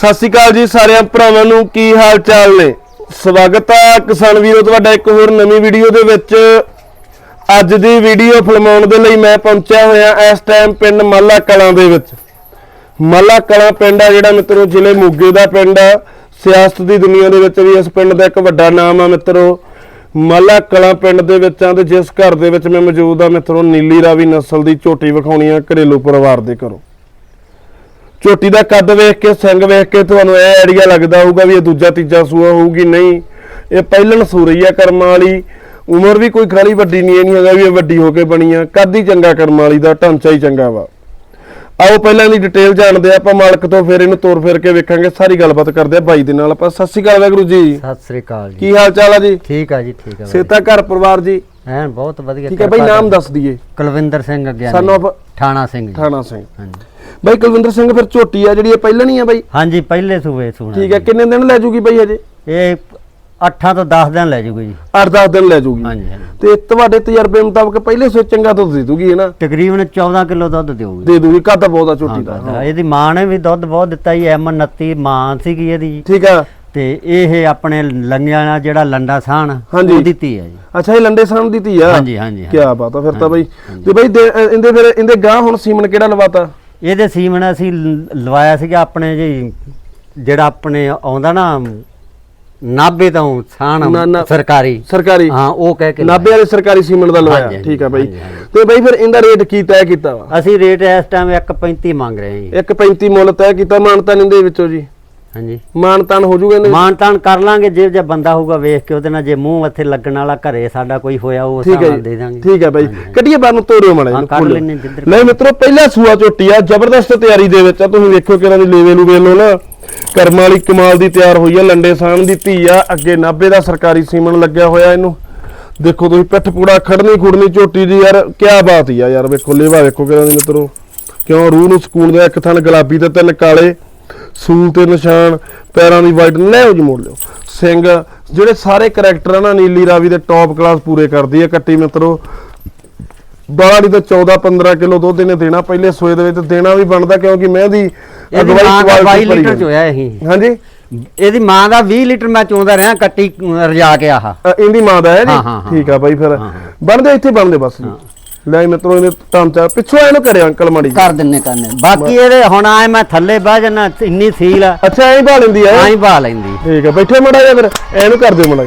ਸਤਿ ਸ਼੍ਰੀ ਅਕਾਲ ਜੀ ਸਾਰਿਆਂ ਭਰਾਵਾਂ ਨੂੰ, ਕੀ ਹਾਲ ਚਾਲ ਨੇ? ਸਵਾਗਤ ਹੈ ਕਿਸਾਨ ਵੀਰੋ, ਤੁਹਾਡਾ ਇੱਕ ਹੋਰ ਨਵੀਂ ਵੀਡੀਓ ਦੇ ਵਿੱਚ। ਅੱਜ ਦੀ ਵੀਡੀਓ ਫਿਲਮਾਉਣ ਦੇ ਲਈ ਮੈਂ ਪਹੁੰਚਿਆ ਹੋਇਆ ਇਸ ਟਾਈਮ ਪਿੰਡ ਮਾਲਾ ਕਲਾਂ ਦੇ ਵਿੱਚ। ਮਾਲਾ ਕਲਾਂ ਪਿੰਡ ਆ ਜਿਹੜਾ ਮਿੱਤਰੋ, ਜ਼ਿਲ੍ਹੇ ਮੋਗੇ ਦਾ ਪਿੰਡ ਆ। ਸਿਆਸਤ ਦੀ ਦੁਨੀਆ ਦੇ ਵਿੱਚ ਵੀ ਇਸ ਪਿੰਡ ਦਾ ਇੱਕ ਵੱਡਾ ਨਾਮ ਆ ਮਿੱਤਰੋ। ਮਾਲਾ ਕਲਾਂ ਪਿੰਡ ਦੇ ਵਿੱਚ ਆ ਤੇ ਜਿਸ ਘਰ ਦੇ ਵਿੱਚ ਮੈਂ ਮੌਜੂਦ ਆ ਮਿੱਤਰੋ, ਨੀਲੀ ਰਾਵੀ ਨਸਲ ਦੀ ਝੋਟੀ ਵਿਖਾਉਣੀ ਆ ਘਰੇਲੂ ਪਰਿਵਾਰ ਦੇ ਘਰੋਂ। ਝੋਟੀ ਦਾ ਕੱਦ ਵੇਖ ਕੇ ਸਿੰਘ ਵੇਖ ਕੇ ਤੁਹਾਨੂੰ ਇਹ ਆਈਡੀਆ ਲੱਗਦਾ ਹੋਊਗਾ ਵੀ ਇਹ ਦੂਜਾ ਤੀਜਾ ਸੂਆ ਹੋਊਗੀ ਨਹੀਂ। ਇਹ ਪਹਿਲਣ ਸੂਰਈ ਆ ਕਰਮਾਂ ਵਾਲੀ। ਉਮਰ ਵੀ ਕੋਈ ਖਾਲੀ ਵੱਡੀ ਨਹੀਂ ਇਹ ਨਹੀਂ ਹੈਗਾ ਵੀ ਇਹ ਵੱਡੀ ਹੋ ਕੇ ਬਣੀ ਆ। ਕੱਦ ਹੀ ਚੰਗਾ ਕਰਮਾਂ ਵਾਲੀ ਦਾ ਢਾਂਚਾ ਹੀ ਚੰਗਾ ਵਾ। ਆਓ ਪਹਿਲਾਂ ਦੀ ਡਿਟੇਲ ਜਾਣਦੇ ਆਪਾਂ ਮਾਲਕ ਤੋਂ ਫਿਰ ਇਹਨੂੰ ਤੋਰ ਫਿਰ ਕੇ ਵੇਖਾਂਗੇ ਸਾਰੀ ਗੱਲਬਾਤ ਕਰਦੇ ਆ ਬਾਈ ਦੇ ਨਾਲ ਆਪਾਂ। ਸਤਿ ਸ਼੍ਰੀ ਅਕਾਲ ਵਾਹਿਗੁਰੂ ਜੀ। ਸਤਿ ਸ੍ਰੀ ਅਕਾਲ ਜੀ। ਕੀ ਹਾਲ ਚਾਲ ਆ ਜੀ? ਠੀਕ ਆ ਜੀ ਠੀਕ ਆ ਸੇਤਾ ਘਰ ਪਰਿਵਾਰ ਜੀ? ਐਨ ਬਹੁਤ ਵਧੀਆ ਠੀਕ ਹੈ ਬਾਈ ਨਾਮ ਦੱਸ ਦਈਏ। ਕੁਲਵਿੰਦਰ ਸਿੰਘ ਅੱਗੇ Son of- ਠਾਣਾ ਸਿੰਘ ਜੀ। ਸਿੰਘ। ਹਾਂਜੀ। ਬਾਈ ਕੁਲਵਿੰਦਰ ਸਿੰਘ ਫਿਰ ਝੋਟੀ ਆ ਜਿਹੜੀ ਇਹ ਪਹਿਲਣੀ ਆ ਬਾਈ? ਹਾਂਜੀ ਪਹਿਲੇ ਸੂਏ ਸੁਣਾ ਠੀਕ ਹੈ ਕਿੰਨੇ ਦਿਨ ਲੈ ਜੂਗੀ ਬਾਈ ਹਜੇ? ਇਹ 8 ਤੋਂ 10 ਦਿਨ ਲੈ ਜੂਗੀ ਜੀ। 8-10 ਦਿਨ ਲੈ ਜੂਗੀ। ਹਾਂਜੀ ਤੇ ਤੁਹਾਡੇ ਤਜਰਬੇ ਮੁਤਾਬਕ ਪਹਿਲੇ ਸੋ ਚੰਗਾ ਦੁੱਧ ਦੇ ਦੂਗੀ ਹੈ ਨਾ? ਤਕਰੀਬਨ 14 ਕਿਲੋ ਦੁੱਧ ਦੇਊਗੀ। ਦੇ ਦੂਗੀ ਕੱਦ ਬਹੁਤ ਆ ਝੋਟੀ ਦਾ। ਇਹਦੀ ਮਾਂ ਨੇ ਵੀ ਦੁੱਧ ਬਹੁਤ ਦਿੱਤਾ ਜੀ ਐਮ 29 ਮਾਂ ਸੀਗੀ ਇਹਦੀ। ਠੀਕ ਆ। ਤੇ ਇਹ ਆਪਣੇ ਲੰਗਿਆਂ ਨਾਲ ਜਿਹੜਾ ਲੰਡਾ ਸਾਣ ਹਾਂਜੀ। ਉਹ ਦਿੱਤੀ ਹੈ ਜੀ। ਅੱਛਾ ਇਹ ਲੰਡੇ ਸਾਹਮ ਦੀ ਧੀ ਆ? ਹਾਂਜੀ ਹਾਂਜੀ ਕੀ ਹਾਂਜੀ। ਬਾਤ ਆ ਫਿਰ ਤਾਂ ਬਾਈ ਤੇ ਬਾਈ ਦੇ- ਅ, ਇਹਦੇ ਫਿਰ ਇਹਦੇ ਗਾਂ ਹੁਣ ਸੀਮਨ ਕਿਹੜਾ ਲਵਾਤਾ? ਇਹਦੇ ਸੀਮਨ ਅਸੀਂ ਲ- ਲਵਾਇਆ ਸੀਗਾ ਆਪਣੇ ਜੀ ਜਿਹੜਾ ਆਪਣੇ ਆਉਂਦਾ ਨਾ ਨਾਭੇ ਤੋਂ ਨਾ- ਸਾਣ ਨਾ- ਸਰਕਾਰੀ। ਸਰਕਾਰੀ। ਹਾਂ ਉਹ ਕਹਿ ਕੇ ਨਾਭੇ ਵਾਲੇ ਸਰਕਾਰੀ ਸੀਮਨ ਦਾ ਲਵਾਇਆ। ਹਾਂਜੀ, ਠੀਕ ਆ ਬਾਈ। ਹਾਂਜੀ, ਹਾਂਜੀ। ਤੇ ਬਾਈ ਫਿਰ ਇਹਦਾ ਰੇਟ ਕੀ ਤੈਅ ਕੀਤਾ ਵਾ? ਅਸੀਂ ਰੇਟ ਇਸ ਟਾਈਮ 1.35 ਮੰਗ ਰਹੇ ਹਾਂ ਜੀ। 1.35 ਮੁੱਲ ਤੈਅ ਕੀਤਾ ਮਾਨਤਾਨ ਇਹਦੇ ਵਿੱਚੋਂ ਜੀ। ਹਾਂਜੀ। ਮਾਨਤਾਨ ਹੋ ਜੂਗਾ ਇਹਦੇ ਮਾਨ ਤਾਨ ਕਰ ਲਾਂਗੇ ਜੇ ਜੇ ਬੰਦਾ ਹੋਊਗਾ ਵੇਖ ਕੇ ਉਹਦੇ ਨਾਲ ਜੇ ਮੂੰਹ ਮੱਥੇ ਲੱਗਣ ਵਾਲਾ ਘਰੇ ਸਾਡਾ ਕੋਈ ਹੋਇਆ ਉਹ ਠੀਕ ਹੈ ਦੇ ਦਾਂਗੇ। ਠੀਕ ਹੈ ਬਾਈ। ਕੱਢੀਏ ਬਾਹਰ ਨੂੰ ਤੋਰਿਓ ਮਾੜਾ ਹਾਂ, ਕੱਢ ਜਿੱਧਰ ਨਹੀਂ ਮਿੱਤਰੋ ਪਹਿਲਾ ਸੂਆ ਝੋਟੀ ਆ ਜ਼ਬਰਦਸਤ ਤਿਆਰੀ ਦੇ ਵਿੱਚ ਆ। ਤੁਸੀਂ ਵੇਖੋ ਕਿਹਨਾਂ ਦੀ ਲੇਵੇ ਨੂੰ ਵੇਖ ਲਓ ਨਾ। ਕਰਮਾਂ ਵਾਲੀ ਕਮਾਲ ਦੀ ਤਿਆਰ ਹੋਈ ਆ ਲੰਡੇ ਸਾਹਣ ਦੀ ਧੀ ਆ। ਅੱਗੇ ਨਾਭੇ ਦਾ ਸਰਕਾਰੀ ਸੀਮਨ ਲੱਗਿਆ ਹੋਇਆ ਇਹਨੂੰ। ਦੇਖੋ ਤੁਸੀਂ ਪਿੱਠ ਪੂੜਾ ਖੜਨੀ ਖੁੜਨੀ ਝੋਟੀ ਦੀ ਯਾਰ ਕੀ ਬਾਤ ਹੀ ਆ ਯਾਰ ਵੇਖੋ ਲੇਵਾ ਵੇਖੋ ਕਿਹਨਾਂ ਦੀ ਮਿੱਤਰੋ। ਕਿਉਂ? ਰੂਹ ਨੂੰ ਸਕੂਨ ਦਾ ਇੱਕ ਥਣ ਗੁਲਾਬੀ ਤੇ ਤਿੰਨ ਕਾਲੇ। ਸੂਲ ਤੇ ਨਿਸ਼ਾਨ ਪੈਰਾਂ ਦੀ ਵਾਈਟ ਲੈ ਜੀ ਮੋੜ ਲਿਓ। ਸਿੰਘ ਜਿਹੜੇ ਸਾਰੇ ਕਰੈਕਟਰ ਆ ਨਾ ਨੀਲੀ ਰਾਵੀ ਦੇ ਟੌਪ ਕਲਾਸ ਪੂਰੇ ਕਰਦੀ ਆ ਕੱਟੀ ਮਿੱਤਰੋ। ਦੀ ਤਾਂ 14 15 ਕਿਲੋ ਦੁੱਧ ਇਹਨੇ ਦੇਣਾ ਪਹਿਲੇ ਸੋਏ ਦੇ ਵਿੱਚ ਦੇਣਾ ਵੀ ਬਣਦਾ ਕਿਉਂਕਿ ਮਾਂ ਦਾ 22 ਲੀਟਰ ਚ ਹੋਇਆ ਇਹ। ਹਾਂਜੀ? ਇਹਦੀ ਮਾਂ ਦਾ 20 ਲੀਟਰ ਮੈਂ ਚੋਂਦਾ ਰਿਹਾ ਕੱਟੀ ਰਜਾ ਕੇ ਆਹ। ਇਹਦੀ ਮਾਂ ਦਾ ਹੈ ਜੀ? ਹਾਂ, ਹਾਂ, ਹਾਂ। ਠੀਕ ਆ ਬਾਈ ਫਿਰ। ਹਾਂ, ਹਾਂ। ਬਣਦੇ ਇੱਥੇ ਬਣਦੇ ਬਸ। ਜੀ ਲੈ ਮਿੱਤਰੋ ਇਹਨੇ ਟਾਂਚਾ ਪਿੱਛੋਂ ਇਹਨੂੰ ਕਰਿਆ ਅੰਕਲ ਮਾੜੀ। ਕਰ ਦਿੰਨੇ ਕਰਨੇ ਬਾਕੀ ਇਹਦੇ ਹੁਣ ਆਏ ਮੈਂ ਥੱਲੇ ਬਹਿ ਜਾਣਾ ਇੰਨੀ ਸੀਲ ਆ। ਅੱਛਾ ਐਂ ਭਾ ਲੈਂਦੀ ਆ? ਆਈ ਬਾ ਲੈਂਦੀ। ਠੀਕ ਆ ਬੈਠੇ ਮੜਾ ਜਾ ਫਿਰ ਇਹਨੂੰ ਕਰ ਦਿਓ ਮੜਾ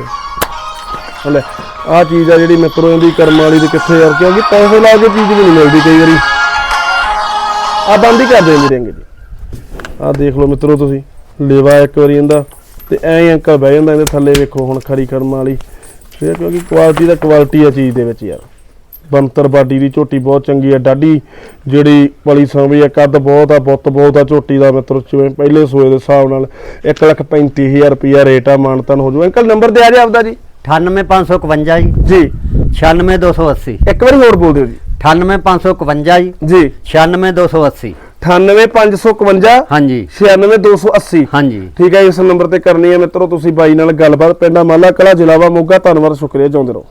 ਹਲੇ ਆ ਚੀਜ਼ ਆ ਜਿਹੜੀ ਮਿੱਤਰੋ ਇਹਦੀ ਕਰਮ ਵਾਲੀ ਦੀ ਕਿੱਥੇ ਯਾਰ ਕਿਉਂਕਿ ਪੈਸੇ ਲਾ ਕੇ ਚੀਜ਼ ਵੀ ਨਹੀਂ ਮਿਲਦੀ ਕਈ ਵਾਰੀ। ਆ ਬੰਦ ਹੀ ਕਰ ਦੇ ਮੇਰੇ ਅੰਗ ਜੀ। ਆ ਦੇਖ ਲਓ ਮਿੱਤਰੋ ਤੁਸੀਂ ਲੇਵਾ ਇੱਕ ਵਾਰੀ ਇਹਦਾ ਤੇ ਐਂ ਅੰਕਲ ਬਹਿ ਜਾਂਦਾ ਇਹਦੇ ਥੱਲੇ ਵੇਖੋ ਹੁਣ ਖਰੀ ਕਰਮ ਵਾਲੀ। ਫਿਰ ਕਿਉਂਕਿ ਕੁਆਲਿਟੀ ਦਾ ਕੁਆਲਿਟੀ ਆ ਚੀਜ਼ ਦੇ ਵਿੱਚ ਯਾਰ। ਬੰਤਰ ਬਾਡੀ ਦੀ ਝੋਟੀ ਬਹੁਤ ਚੰਗੀ ਆ। ਡਾਡੀ ਜਿਹੜੀ ਪਲੀ ਸਾਂਭੀ ਆ ਕੱਦ ਬਹੁਤ ਆ ਬੁੱਤ ਬਹੁਤ ਆ ਝੋਟੀ ਦਾ ਮਿੱਤਰੋ ਜਿਵੇਂ ਪਹਿਲੇ ਸੋਏ ਦੇ ਹਿਸਾਬ ਨਾਲ 135000 ਰੁਪਿਆ ਰੇਟ ਆ ਮਾਨਤਨ ਹੋ ਜੂ। ਅੰਕਲ ਨੰਬਰ ਦੇ ਆ ਜਾ ਆਪਦਾ ਜੀ? 98551 ਜੀ। ਜੀ। 96280 ਇੱਕ ਵਾਰੀ ਹੋਰ ਬੋਲ ਦਿਓ ਜੀ। 98551 ਜੀ। ਜੀ। 96280 98551 ਹਾਂਜੀ। 96280 ਹਾਂਜੀ। ਠੀਕ ਹੈ ਇਸ ਨੰਬਰ ਤੇ ਕਰਨੀ ਹੈ ਮਿੱਤਰੋ ਤੁਸੀਂ ਬਾਈ ਨਾਲ ਗੱਲਬਾਤ ਪਿੰਡਾ ਮਾਲਾ ਕਲਾ ਜ਼ਿਲ੍ਹਾ ਵਾ ਮੋਗਾ। ਧੰਨਵਾਦ ਸ਼ੁਕਰੀਆ ਚਾਹੁੰਦੇ ਰਹੋ।